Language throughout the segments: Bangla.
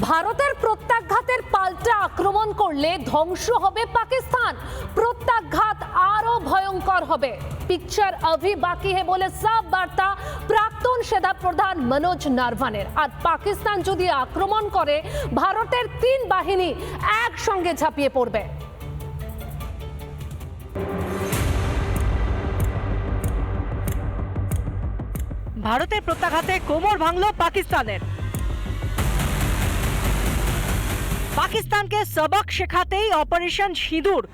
ভারতের প্রত্যাঘাতের পাল্টা আক্রমণ করলে ধ্বংস হবে পাকিস্তান। প্রত্যাঘাত আরও ভয়ঙ্কর হবে। পিকচার अभी বাকি হে বলে সব বার্তা প্রাক্তন সেনা প্রধান মনোজ নারভানের। আর পাকিস্তান যদি আক্রমণ করে, ভারতের তিন বাহিনী একসঙ্গে ঝাঁপিয়ে পড়বে। ভারতের প্রত্যাঘাতে কোমর ভাঙল পাকিস্তানের। পাকিস্তানকে সবক শেখাতেই অপারেশন সিঁদুর।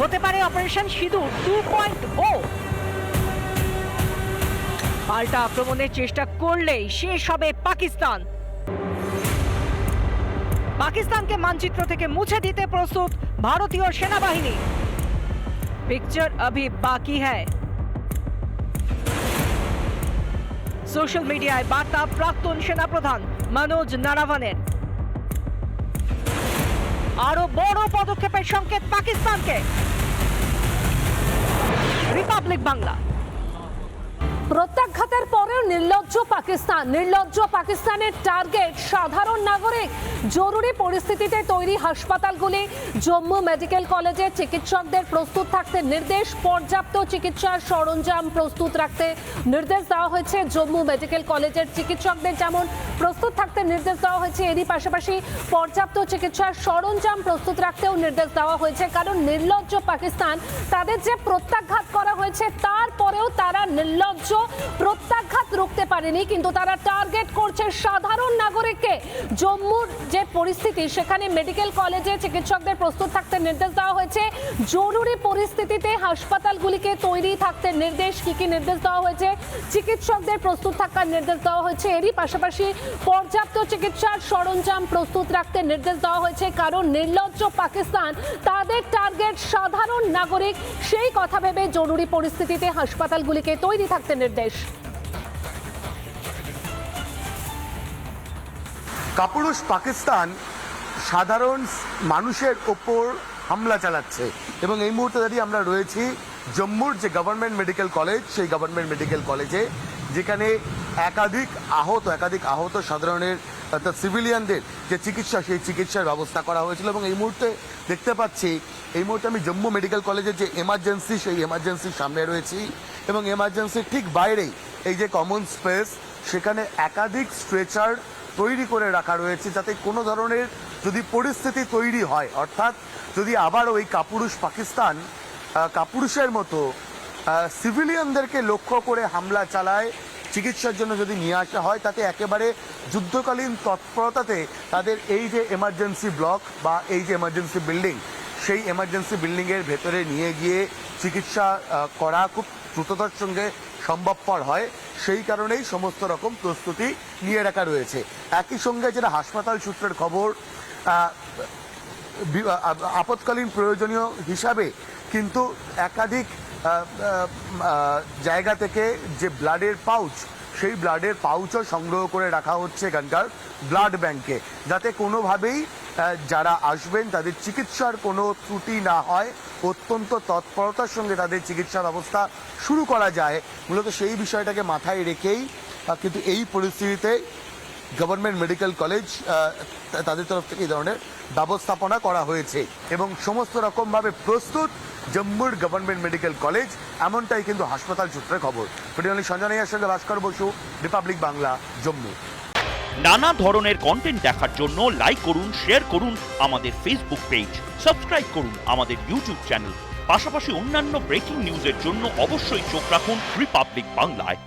হতে পারে অপারেশন সিঁদুর টু পয়েন্ট ও। পাল্টা আক্রমণের চেষ্টা করলেই শেষ হবে পাকিস্তান। পাকিস্তানকে মানচিত্র থেকে মুছে দিতে প্রস্তুত ভারতীয় সেনাবাহিনী। পিকচার अभी বাকি হ্যায়। সোশ্যাল মিডিয়ায় বার্তা প্রাক্তন সেনাপ্রধান মনোজ নারাভানের। আরও বড় পদক্ষেপের সংকেত পাকিস্তানকে। রিপাবলিক বাংলা। প্রত্যাঘাতের পরেও নির্লজ্জ পাকিস্তান। নির্লজ্জ পাকিস্তানের টার্গেট সাধারণ নাগরিক। জরুরি পরিস্থিতিতে তৈরি হাসপাতালগুলি, জম্মু মেডিকেল কলেজের চিকিৎসকদের প্রস্তুত থাকতে নির্দেশ, পর্যাপ্ত চিকিৎসার সরঞ্জাম প্রস্তুত রাখতে নির্দেশ দেওয়া হয়েছে। জম্মু মেডিকেল কলেজের চিকিৎসকদের যেমন প্রস্তুত থাকতে নির্দেশ দেওয়া হয়েছে, এরই পাশাপাশি পর্যাপ্ত চিকিৎসার সরঞ্জাম প্রস্তুত রাখতেও নির্দেশ দেওয়া হয়েছে। কারণ নির্লজ্জ পাকিস্তান, তাদের যে প্রত্যাঘাত করা হয়েছে, তারপরেও তারা নির্লজ্জ প্রত্যাঘাত রুখতে পারেনি, কিন্তু তারা টার্গেট করছে সাধারণ নাগরিককে। জম্মুর যে পরিস্থিতি, সেখানে মেডিকেল কলেজে চিকিৎসকদের প্রস্তুত থাকতে নির্দেশ দেওয়া হয়েছে। জরুরি পরিস্থিতিতে হাসপাতালগুলিকে তৈরি থাকতে নির্দেশ, কি কি নির্দেশ দেওয়া হয়েছে? চিকিৎসকদের প্রস্তুত থাকার নির্দেশ দেওয়া হয়েছে। এরই পাশাপাশি পর্যাপ্ত চিকিৎসার সরঞ্জাম প্রস্তুত রাখতে নির্দেশ দেওয়া হয়েছে। কারণ নির্লজ্জ পাকিস্তান, তাদের টার্গেট সাধারণ নাগরিক। সেই কথা ভেবে জরুরি পরিস্থিতিতে হাসপাতালগুলিকে তৈরি থাকতে নির্দেশ কাপুরুষ পাকিস্তান সাধারণ মানুষের ওপর হামলা চালাচ্ছে। এবং এই মুহূর্তে দাঁড়িয়ে আমরা রয়েছি জম্মুর যে গভর্নমেন্ট মেডিকেল কলেজ সেই গভর্নমেন্ট মেডিকেল কলেজে যেখানে একাধিক আহত একাধিক আহত সাধারণের অর্থাৎ সিভিলিয়ানদের যে চিকিৎসা, সেই চিকিৎসার ব্যবস্থা করা হয়েছিল এবং এই মুহূর্তে দেখতে পাচ্ছি, এই মুহূর্তে আমি জম্মু মেডিকেল কলেজের যে এমার্জেন্সি সেই এমার্জেন্সির সামনে রয়েছি এবং এমার্জেন্সির ঠিক বাইরেই এই যে কমন স্পেস সেখানে একাধিক স্ট্রেচার তৈরি করে রাখা রয়েছে যাতে কোনো ধরনের যদি পরিস্থিতি তৈরি হয়, অর্থাৎ যদি আবার ওই কাপুরুষ পাকিস্তান কাপুরুষের মতো সিভিলিয়ানদেরকে লক্ষ্য করে হামলা চালায় চিকিৎসার জন্য যদি নিয়ে আসা হয়, তাতে একেবারে যুদ্ধকালীন তৎপরতাতে তাদের এই যে এমার্জেন্সি ব্লক বা এই যে এমার্জেন্সি বিল্ডিং সেই এমার্জেন্সি বিল্ডিংয়ের ভেতরে নিয়ে গিয়ে চিকিৎসা করা খুব দ্রুততার সঙ্গে সম্ভবপর হয়। সেই কারণেই সমস্ত রকম প্রস্তুতি নিয়ে রাখা রয়েছে। একই সঙ্গে যেটা হাসপাতাল সূত্রের খবর আপৎকালীন প্রয়োজনীয় হিসাবে কিন্তু একাধিক জায়গা থেকে যে ব্লাডের পাউচ, সেই ব্লাডের পাউচও সংগ্রহ করে রাখা হচ্ছে এখানকার ব্লাড ব্যাংকে। যাতে কোনোভাবেই যারা আসবেন, তাদের চিকিৎসার কোনো ত্রুটি না হয়, অত্যন্ত তৎপরতার সঙ্গে তাদের চিকিৎসা ব্যবস্থা শুরু করা যায়। মূলত সেই বিষয়টাকে মাথায় রেখেই কিন্তু এই পরিস্থিতিতে গভর্নমেন্ট মেডিকেল কলেজ তাদের তরফ থেকে এই ধরনের ব্যবস্থাপনা করা হয়েছে এবং সমস্ত রকমভাবে প্রস্তুত জম্মুর গভর্নমেন্ট মেডিকেল কলেজ, এমনটাই কিন্তু হাসপাতাল সূত্রে খবর। ভিডিও সঞ্জনাইয়ার সঙ্গে ভাস্কর বসু, রিপাবলিক বাংলা, জম্মু। নানা ধরনের কন্টেন্ট দেখার জন্য লাইক করুন শেয়ার করুন আমাদের ফেসবুক পেজ সাবস্ক্রাইব করুন আমাদের ইউটিউব চ্যানেল পাশাপাশি অন্যান্য ব্রেকিং নিউজের জন্য অবশ্যই চোখ রাখুন রিপাবলিক বাংলায়